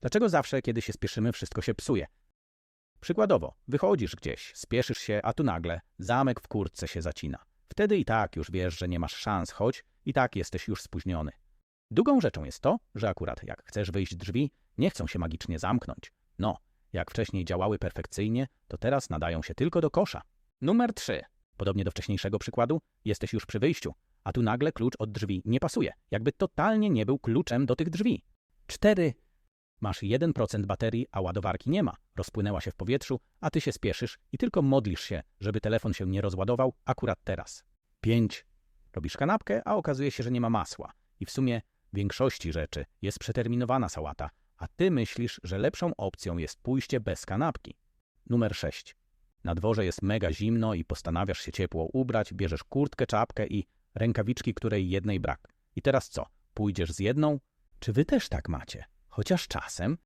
Dlaczego zawsze, kiedy się spieszymy, wszystko się psuje? Przykładowo, wychodzisz gdzieś, spieszysz się, a tu nagle zamek w kurtce się zacina. Wtedy i tak już wiesz, że nie masz szans, choć i tak jesteś już spóźniony. Drugą rzeczą jest to, że akurat jak chcesz wyjść drzwi, nie chcą się magicznie zamknąć. No, jak wcześniej działały perfekcyjnie, to teraz nadają się tylko do kosza. Numer 3. Podobnie do wcześniejszego przykładu, jesteś już przy wyjściu, a tu nagle klucz od drzwi nie pasuje, jakby totalnie nie był kluczem do tych drzwi. 4. Masz 1% baterii, a ładowarki nie ma. Rozpłynęła się w powietrzu, a ty się spieszysz i tylko modlisz się, żeby telefon się nie rozładował akurat teraz. 5. Robisz kanapkę, a okazuje się, że nie ma masła. I w sumie większości rzeczy jest przeterminowana sałata, a ty myślisz, że lepszą opcją jest pójście bez kanapki. Numer 6. Na dworze jest mega zimno i postanawiasz się ciepło ubrać, bierzesz kurtkę, czapkę i rękawiczki, której jednej brak. I teraz co? Pójdziesz z jedną? Czy wy też tak macie? Chociaż czasem